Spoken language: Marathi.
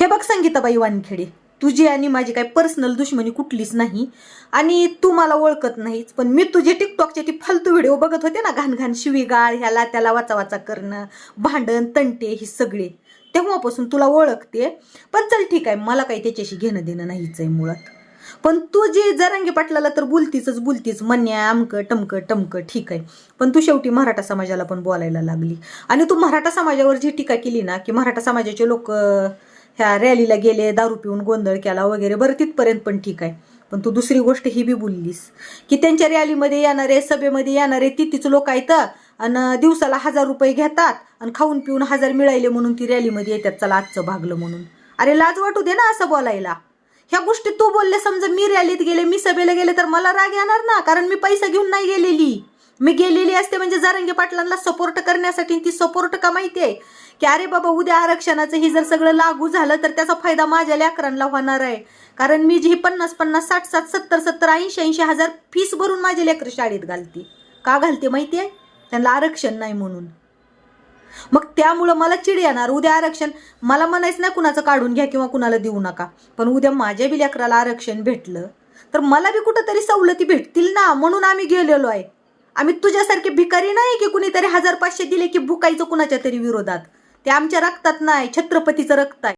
हे बघ संगीताबाई वानखेडे तुझी आणि माझी काही पर्सनल दुश्मनी कुठलीच नाही आणि तू मला ओळखत नाहीस पण मी तुझे टिकटॉकचे ती फालतू व्हिडिओ बघत होते ना घाण घाण शिवीगाळ ह्याला त्याला वाचा वाचा करणं भांडण तंटे हे सगळे. तेव्हापासून तुला ओळखते. पण चल ठीक आहे मला काही त्याच्याशी घेणं देणं नाहीच आहे मुळात. पण तू जे जरांगी पाटलाला तर बोलतीच बोलतीच म्हणण्या अमकं टमकं टमकं ठीक आहे. पण तू शेवटी मराठा समाजाला पण बोलायला लागली. आणि तू मराठा समाजावर जी टीका केली ना की मराठा समाजाचे लोक ह्या रॅलीला गेले दारू पिऊन गोंधळ केला वगैरे बरं तिथपर्यंत पण ठीक आहे. पण तू दुसरी गोष्ट ही बी बोललीस की त्यांच्या रॅलीमध्ये येणारे सभेमध्ये येणारे तिथीच लोक आहेत आणि दिवसाला हजार रुपये घेतात आणि खाऊन पिऊन हजार मिळाले म्हणून ती रॅलीमध्ये येतात चला आजचं भागलं म्हणून. अरे लाज वाटू दे ना असं बोलायला. ह्या गोष्टी तू बोलले समजा मी रॅलीत गेले मी सभेला गेले तर मला राग येणार ना? कारण मी पैसा घेऊन नाही गेलेली. मी गेलेली असते म्हणजे जारंगे पाटलांना सपोर्ट करण्यासाठी ती सपोर्ट का माहिती आहे? की अरे बाबा उद्या आरक्षणाचं ही जर सगळं लागू झालं तर त्याचा फायदा माझ्या लेकरांना होणार आहे. कारण मी जी ही पन्नास पन्नास साठ साठ सत्तर सत्तर ऐंशी ऐंशी हजार फीस भरून माझे लेकर शाळेत घालते. का घालते माहिती आहे? त्यांना आरक्षण नाही म्हणून. मग त्यामुळं मला चिड येणार. उद्या आरक्षण मला म्हणायचं नाही कुणाचं काढून घ्या किंवा कुणाला देऊ नका. पण उद्या माझ्या बी लेकराला आरक्षण भेटलं तर मला बी कुठंतरी सवलती भेटतील ना? म्हणून आम्ही गेलेलो आहे. आम्ही तुझ्यासारखे भिकारी नाही की कुणीतरी हजार पाचशे दिले की भुकायचं कुणाच्या तरी विरोधात. ते आमच्या रक्तात नाही छत्रपतीचं रक्त आहे.